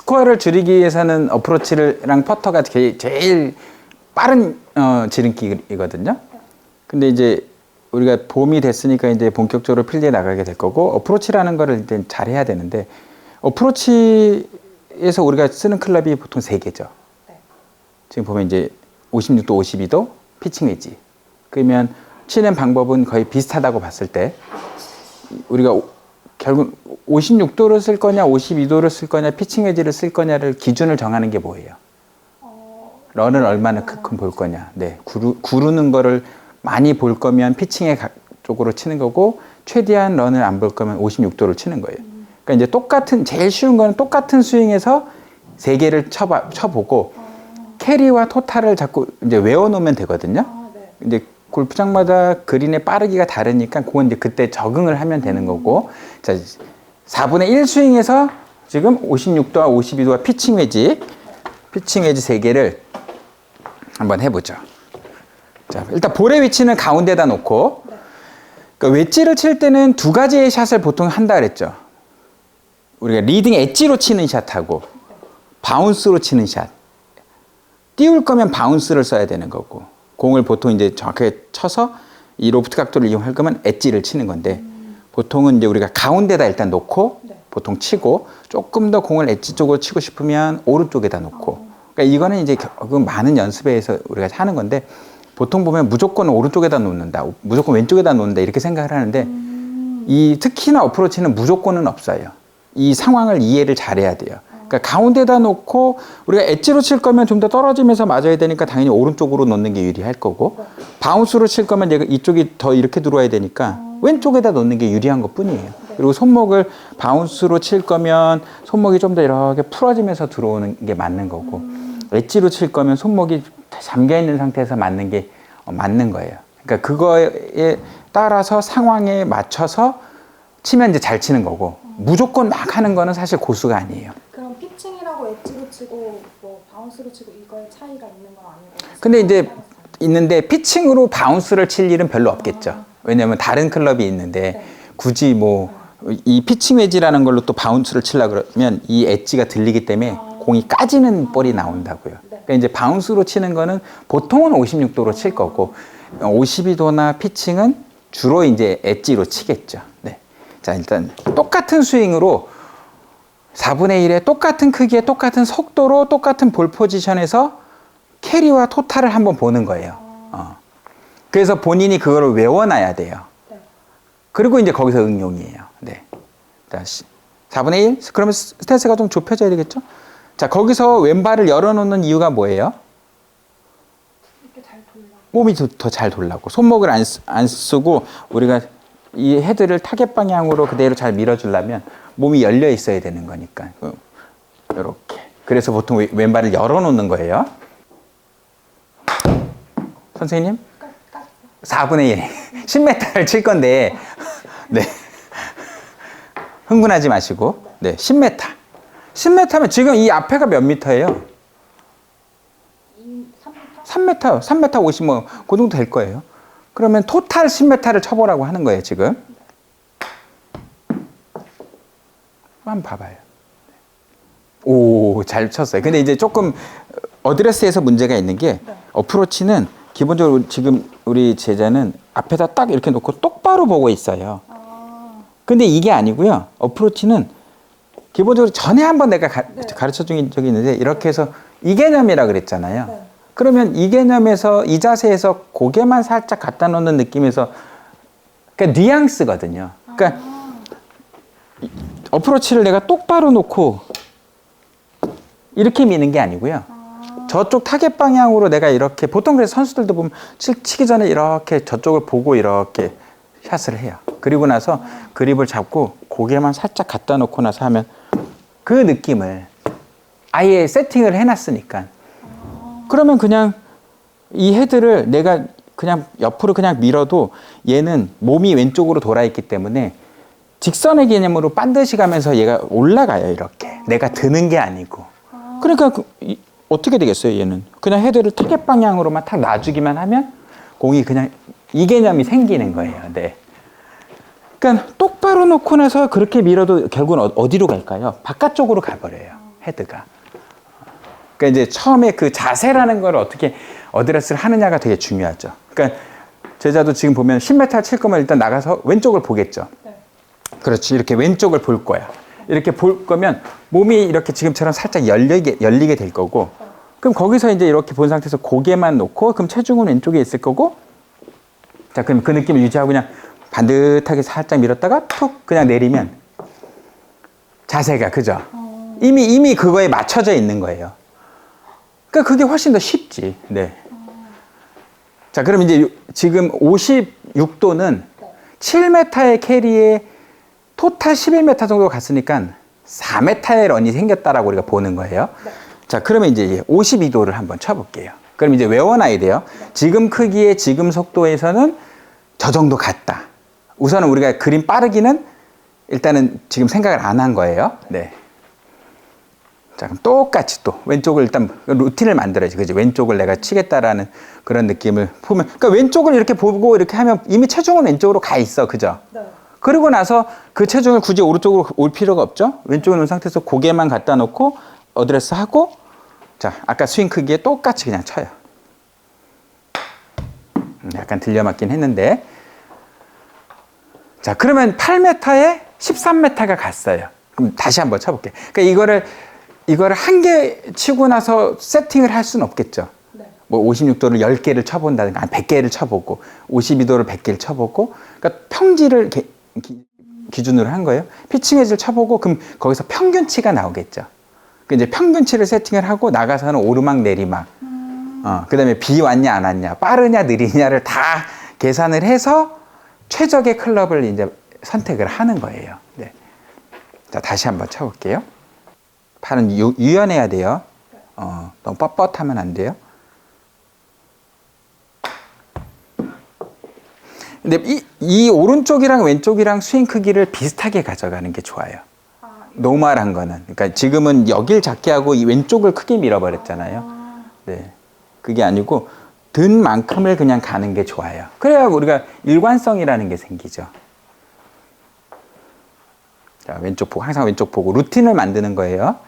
스코어를 줄이기 위해서는 어프로치랑 퍼터가 제- 제일 빠른 어, 지름길이거든요. 근데 이제 우리가 봄이 됐으니까 이제 본격적으로 필드에 나가게 될 거고 어프로치라는 거를 일단 잘 해야 되는데 어프로치에서 우리가 쓰는 클럽이 보통 세 개죠. 네. 지금 보면 이제 56도, 52도 피칭 웨지. 그러면 치는 방법은 거의 비슷하다고 봤을 때 우리가 오- 결국 56도를 쓸 거냐, 52도를 쓸 거냐, 피칭 웨지를 쓸 거냐를 기준을 정하는 게 뭐예요? 어, 런을 얼마나 크게 볼 거냐. 네, 구르, 구르는 거를 많이 볼 거면 피칭의 각 쪽으로 치는 거고 최대한 런을 안 볼 거면 56도를 치는 거예요. 그러니까 이제 똑같은 제일 쉬운 거는 똑같은 스윙에서 세 개를 쳐봐, 쳐보고 캐리와 토탈을 자꾸 이제 외워놓으면 되거든요. 아, 네. 이제 골프장마다 그린의 빠르기가 다르니까 그건 이제 그때 적응을 하면 되는 거고 자 4분의 1 스윙에서 지금 56도와 52도와 피칭 웨지 피칭 웨지 세 개를 한번 해보죠. 자 일단 볼의 위치는 가운데다 놓고 그러니까 웨지를 칠 때는 두 가지의 샷을 보통 한다 그랬죠. 우리가 리딩 엣지로 치는 샷하고 바운스로 치는 샷. 띄울 거면 바운스를 써야 되는 거고 공을 보통 이제 정확하게 쳐서 이 로프트 각도를 이용할 거면 엣지를 치는 건데 보통은 이제 우리가 가운데다 일단 놓고 네. 보통 치고 조금 더 공을 엣지 쪽으로 치고 싶으면 오른쪽에다 놓고 그러니까 이거는 이제 결국 많은 연습에 의해서 우리가 하는 건데 보통 보면 무조건 오른쪽에다 놓는다 무조건 왼쪽에다 놓는다 이렇게 생각을 하는데 이 특히나 어프로치는 무조건은 없어요. 이 상황을 이해를 잘해야 돼요. 그러니까 가운데다 놓고 우리가 엣지로 칠 거면 좀 더 떨어지면서 맞아야 되니까 당연히 오른쪽으로 놓는 게 유리할 거고 바운스로 칠 거면 얘가 이쪽이 더 이렇게 들어와야 되니까 왼쪽에다 놓는 게 유리한 것 뿐이에요. 그리고 손목을 바운스로 칠 거면 손목이 좀 더 이렇게 풀어지면서 들어오는 게 맞는 거고 엣지로 칠 거면 손목이 잠겨 있는 상태에서 맞는 게 어, 맞는 거예요. 그러니까 그거에 따라서 상황에 맞춰서 치면 이제 잘 치는 거고 무조건 막 하는 거는 사실 고수가 아니에요. 그럼 피칭이라고 엣지로 치고 뭐 바운스로 치고 이거에 차이가 있는 건 아니고. 근데 이제 있는데 피칭으로 바운스를 칠 일은 별로 없겠죠. 왜냐면 다른 클럽이 있는데 굳이 뭐 이 피칭 웨지라는 걸로 또 바운스를 치려 그러면 이 엣지가 들리기 때문에 공이 까지는 볼이 나온다고요. 그러니까 이제 바운스로 치는 거는 보통은 56도로 칠 거고 52도나 피칭은 주로 이제 엣지로 치겠죠. 네. 자, 일단 똑같은 스윙으로 4분의 1의 똑같은 크기에 똑같은 속도로 똑같은 볼 포지션에서 캐리와 토탈을 한번 보는 거예요. 어. 그래서 본인이 그거를 외워놔야 돼요. 네. 그리고 이제 거기서 응용이에요. 네. 자, 4분의 1? 그러면 스- 스탠스가 좀 좁혀져야 되겠죠? 자, 거기서 왼발을 열어놓는 이유가 뭐예요? 이렇게 잘 돌라. 몸이 더 잘 돌라고. 손목을 안, 쓰- 안 쓰고 우리가 이 헤드를 타겟 방향으로 그대로 잘 밀어주려면 몸이 열려 있어야 되는 거니까. 이렇게. 그래서 보통 왼- 왼발을 열어놓는 거예요. 선생님? 까, 까. 4분의 1. 10m를 칠 건데, 네. 흥분하지 마시고, 네. 10m. 10m면 지금 이 앞에가 몇 미터예요? 2, 3m? 3m, 3m 50, 뭐, 그 정도 될 거예요. 그러면 토탈 10m를 쳐보라고 하는 거예요, 지금. 한번 봐봐요. 오, 잘 쳤어요. 근데 이제 조금 어드레스에서 문제가 있는 게 네. 어프로치는 기본적으로 지금 우리 제자는 앞에다 딱 이렇게 놓고 똑바로 보고 있어요. 아, 근데 이게 아니고요. 어프로치는 기본적으로 전에 한번 내가 가, 네. 르쳐 준 적이 있는데 이렇게 해서 이 개념이라 그랬잖아요. 네. 그러면 이 개념에서 이 자세에서 고개만 살짝 갖다 놓는 느낌에서 그러니까 뉘앙스거든요. 그러니까 이- 어프로치를 내가 똑바로 놓고 이렇게 미는 게 아니고요. 저쪽 타겟 방향으로 내가 이렇게 보통 그래서 선수들도 보면 치, 치기 전에 이렇게 저쪽을 보고 이렇게 샷을 해요. 그리고 나서 그립을 잡고 고개만 살짝 갖다 놓고 나서 하면 그 느낌을 아예 세팅을 해놨으니까 그러면 그냥 이 헤드를 내가 그냥 옆으로 그냥 밀어도 얘는 몸이 왼쪽으로 돌아 있기 때문에 직선의 개념으로 반드시 가면서 얘가 올라가요 이렇게 내가 드는 게 아니고 그러니까 그, 이- 어떻게 되겠어요 얘는 그냥 헤드를 타겟 방향으로만 탁 놔주기만 하면 공이 그냥 이 개념이 생기는 거예요 네. 그러니까 똑바로 놓고 나서 그렇게 밀어도 결국은 어- 어디로 갈까요 바깥쪽으로 가버려요 헤드가. 그러니까 이제 처음에 그 자세라는 걸 어떻게 어드레스를 하느냐가 되게 중요하죠. 그러니까 제자도 지금 보면 10m 칠 거면 일단 나가서 왼쪽을 보겠죠. 네. 그렇지. 이렇게 왼쪽을 볼 거야. 이렇게 볼 거면 몸이 이렇게 지금처럼 살짝 열리게, 열리게 될 거고, 그럼 거기서 이제 이렇게 본 상태에서 고개만 놓고, 그럼 체중은 왼쪽에 있을 거고, 자, 그럼 그 느낌을 유지하고 그냥 반듯하게 살짝 밀었다가 툭 그냥 내리면 자세가, 그죠? 이미, 이미 그거에 맞춰져 있는 거예요. 그러니까 그게 훨씬 더 쉽지. 네. 자, 그럼 이제 요- 지금 56도는 7m의 캐리에 토탈 11m 정도 갔으니까 4m의 런이 생겼다라고 우리가 보는 거예요. 자, 그러면 이제 52도를 한번 쳐볼게요. 그럼 이제 외워놔야 돼요. 지금 크기에 지금 속도에서는 저 정도 갔다. 우선은 우리가 그림 빠르기는 일단은 지금 생각을 안 한 거예요. 네. 자, 그럼 똑같이 또 왼쪽을 일단 루틴을 만들어야지. 그지? 왼쪽을 내가 치겠다라는 그런 느낌을 보면, 그러니까 왼쪽을 이렇게 보고 이렇게 하면 이미 체중은 왼쪽으로 가 있어. 그죠? 네. 그러고 나서 그 체중을 굳이 오른쪽으로 올 필요가 없죠. 왼쪽에 놓은 상태에서 고개만 갖다 놓고 어드레스 하고 자 아까 스윙 크기에 똑같이 그냥 쳐요. 음, 약간 들려맞긴 했는데 자 그러면 8m에 13m가 갔어요. 그럼 다시 한번 쳐볼게. 그러니까 이거를 이거를 한개 치고 나서 세팅을 할 수는 없겠죠. 네. 뭐 56도를 10개를 쳐본다든가 한 100개를 쳐보고 52도를 100개를 쳐보고 그러니까 평지를 기, 준으로한 거예요. 피칭 웨지를 쳐보고 그럼 거기서 평균치가 나오겠죠. 그 이제 평균치를 세팅을 하고 나가서는 오르막 내리막 어, 그 다음에 비 왔냐 안 왔냐 빠르냐 느리냐를 다 계산을 해서 최적의 클럽을 이제 선택을 하는 거예요. 네. 자 다시 한번 쳐볼게요. 팔은 유, 유연해야 돼요. 어, 너무 뻣뻣하면 안 돼요. 근데 이, 이 오른쪽이랑 왼쪽이랑 스윙 크기를 비슷하게 가져가는 게 좋아요. 아, 노멀한 거는. 그러니까 지금은 여길 작게 하고 이 왼쪽을 크게 밀어버렸잖아요. 아, 네. 그게 아니고 든 만큼을 그냥 가는 게 좋아요. 그래야 우리가 일관성이라는 게 생기죠. 자, 왼쪽 보고, 항상 왼쪽 보고 루틴을 만드는 거예요.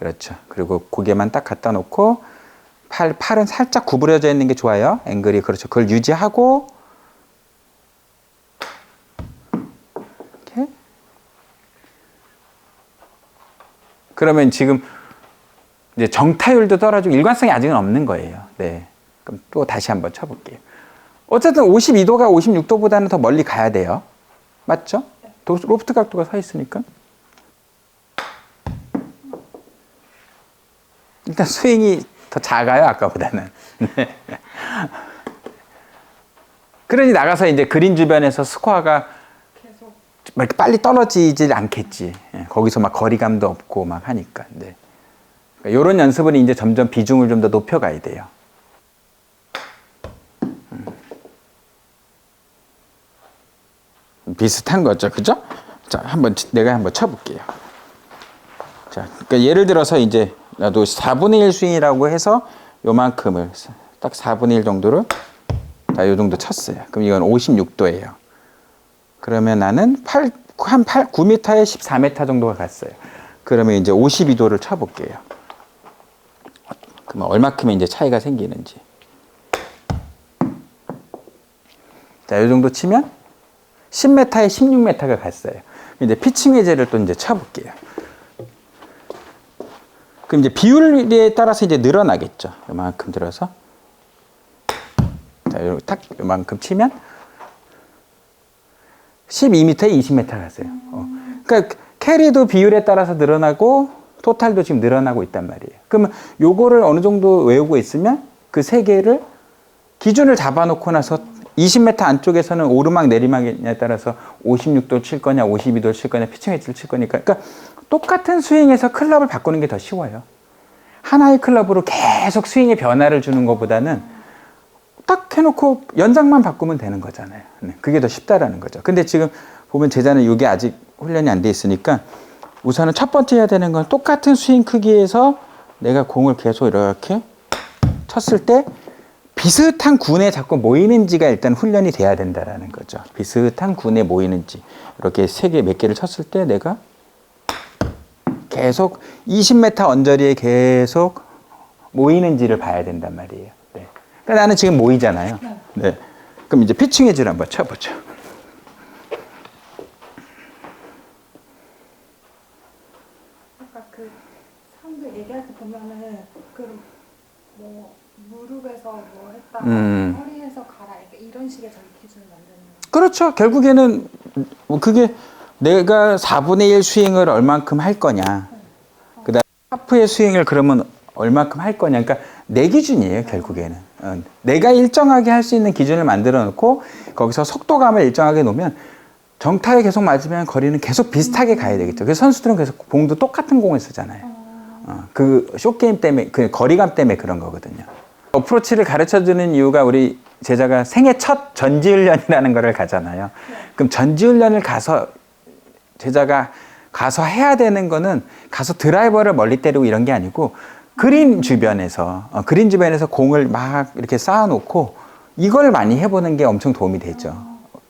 그렇죠. 그리고 고개만 딱 갖다 놓고 팔, 팔은 살짝 구부려져 있는 게 좋아요. 앵글이 그렇죠. 그걸 유지하고 이렇게 그러면 지금 이제 정타율도 떨어지고 일관성이 아직은 없는 거예요. 네. 그럼 또 다시 한번 쳐볼게요. 어쨌든 52도가 56도보다는 더 멀리 가야 돼요. 맞죠? 도- 로프트 각도가 서 있으니까. 일단 스윙이 더 작아요, 아까보다는. 네. 그러니 나가서 이제 그린 주변에서 스코어가 막 이렇게 빨리 떨어지질 않겠지. 예, 거기서 막 거리감도 없고 막 하니까. 네. 이런 연습은 이제 점점 비중을 좀 더 높여가야 돼요. 음. 비슷한 거죠, 그죠? 자, 한번 치- 내가 한번 쳐볼게요. 자, 그러니까 예를 들어서 이제 나도 4분의 1 스윙이라고 해서 요만큼을 딱 4분의 1 정도를 자, 요 정도 쳤어요. 그럼 이건 56도예요. 그러면 나는 8, 한 8, 9m에 14m 정도가 갔어요. 그러면 이제 52도를 쳐볼게요. 그러면 얼마큼의 이제 차이가 생기는지. 자, 이 정도 치면 10m에 16m가 갔어요. 이제 피칭 해제를 또 이제 쳐볼게요. 그럼 이제 비율에 따라서 이제 늘어나겠죠. 이만큼 들어서. 자, 요, 딱 요만큼 치면 12m에 20m 갔어요. 어. 그러니까 캐리도 비율에 따라서 늘어나고 토탈도 지금 늘어나고 있단 말이에요. 그러면 요거를 어느 정도 외우고 있으면 그 세 개를 기준을 잡아놓고 나서 20m 안쪽에서는 오르막 내리막에 따라서 56도 칠 거냐, 52도 칠 거냐, 피칭 웨지를 칠 거니까. 그러니까 똑같은 스윙에서 클럽을 바꾸는 게 더 쉬워요. 하나의 클럽으로 계속 스윙의 변화를 주는 것보다는 딱 해놓고 연장만 바꾸면 되는 거잖아요. 네, 그게 더 쉽다라는 거죠. 근데 지금 보면 제자는 이게 아직 훈련이 안 돼 있으니까 우선은 첫 번째 해야 되는 건 똑같은 스윙 크기에서 내가 공을 계속 이렇게 쳤을 때 비슷한 군에 자꾸 모이는지가 일단 훈련이 돼야 된다라는 거죠. 비슷한 군에 모이는지 이렇게 세 개 몇 개를 쳤을 때 내가 계속 20m 언저리에 계속 모이는지를 봐야 된단 말이에요. 네. 그러니까 나는 지금 모이잖아요. 네. 네. 그럼 이제 피칭 웨지를 한번 쳐보죠. 아까 그 사람들 얘기할 때 보면은 그뭐 무릎에서 뭐 했다, 음. 허리에서 가라 이런 식의 자기 기준을 만드는 거. 그렇죠. 결국에는 뭐 그게 내가 4분의 1 스윙을 얼만큼 할 거냐. 그 다음 하프의 스윙을 그러면 얼만큼 할 거냐. 그러니까 내 기준이에요, 결국에는. 어, 내가 일정하게 할 수 있는 기준을 만들어 놓고 거기서 속도감을 일정하게 놓으면 정타에 계속 맞으면 거리는 계속 비슷하게 가야 되겠죠. 그래서 선수들은 계속 공도 똑같은 공을 쓰잖아요. 어, 그 쇼게임 때문에, 그 거리감 때문에 그런 거거든요. 어프로치를 가르쳐 주는 이유가 우리 제자가 생애 첫 전지훈련이라는 거를 가잖아요. 그럼 전지훈련을 가서 제자가 가서 해야 되는 거는 가서 드라이버를 멀리 때리고 이런 게 아니고 그린 주변에서 어, 그린 주변에서 공을 막 이렇게 쌓아놓고 이걸 많이 해보는 게 엄청 도움이 되죠.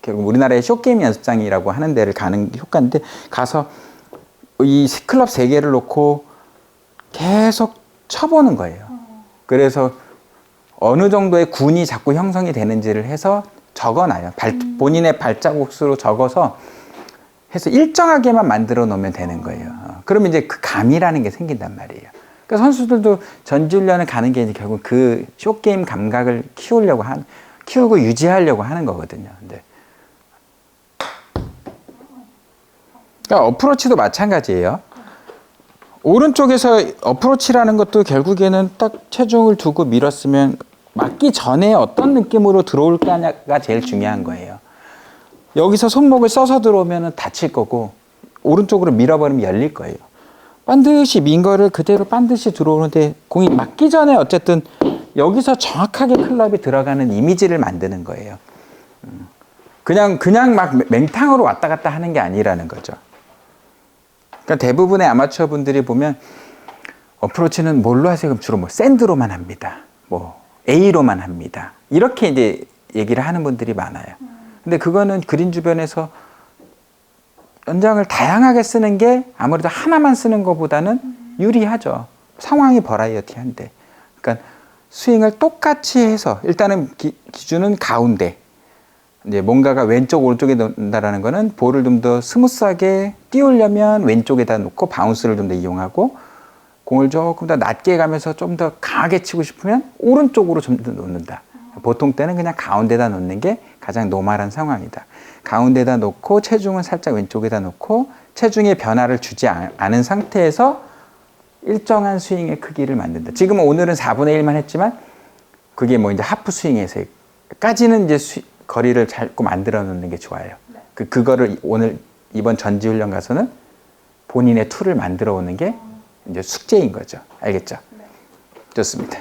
결국 우리나라의 쇼게임 연습장이라고 하는 데를 가는 게 효과인데 가서 이 클럽 세 개를 놓고 계속 쳐보는 거예요. 그래서 어느 정도의 군이 자꾸 형성이 되는지를 해서 적어놔요. 발, 본인의 발자국 수로 적어서 해서 일정하게만 만들어 놓으면 되는 거예요. 어, 그러면 이제 그 감이라는 게 생긴단 말이에요. 그러니까 선수들도 전지훈련을 가는 게 이제 결국 그 쇼게임 감각을 키우려고 한, 키우고 유지하려고 하는 거거든요. 근데 그러니까 어프로치도 마찬가지예요. 오른쪽에서 어프로치라는 것도 결국에는 딱 체중을 두고 밀었으면 맞기 전에 어떤 느낌으로 들어올까가 제일 중요한 거예요. 여기서 손목을 써서 들어오면 다칠 거고 오른쪽으로 밀어버리면 열릴 거예요. 반드시 민 거를 그대로 반드시 들어오는데 공이 맞기 전에 어쨌든 여기서 정확하게 클럽이 들어가는 이미지를 만드는 거예요. 음. 그냥 그냥 막 맹탕으로 왔다 갔다 하는 게 아니라는 거죠. 그러니까 대부분의 아마추어 분들이 보면 어프로치는 뭘로 하세요? 그럼 주로 뭐 샌드로만 합니다. 뭐 A로만 합니다. 이렇게 이제 얘기를 하는 분들이 많아요. 근데 그거는 그린 주변에서 연장을 다양하게 쓰는 게 아무래도 하나만 쓰는 것보다는 유리하죠. 상황이 버라이어티한데. 그러니까 스윙을 똑같이 해서 일단은 기, 기준은 가운데. 이제 뭔가가 왼쪽 오른쪽에 놓는다라는 거는 볼을 좀 더 스무스하게 띄우려면 왼쪽에다 놓고 바운스를 좀 더 이용하고 공을 조금 더 낮게 가면서 좀 더 강하게 치고 싶으면 오른쪽으로 좀 더 놓는다. 보통 때는 그냥 가운데다 놓는 게 가장 노멀한 상황이다. 가운데다 놓고 체중은 살짝 왼쪽에다 놓고 체중의 변화를 주지 않- 않은 상태에서 일정한 스윙의 크기를 만든다. 지금은 오늘은 4분의 1만 했지만 그게 뭐 이제 하프 스윙에서까지는 이제 수- 거리를 잡고 만들어 놓는 게 좋아요. 그 그거를 오늘 이번 전지 훈련 가서는 본인의 툴을 만들어 오는 게 이제 숙제인 거죠. 알겠죠? 좋습니다.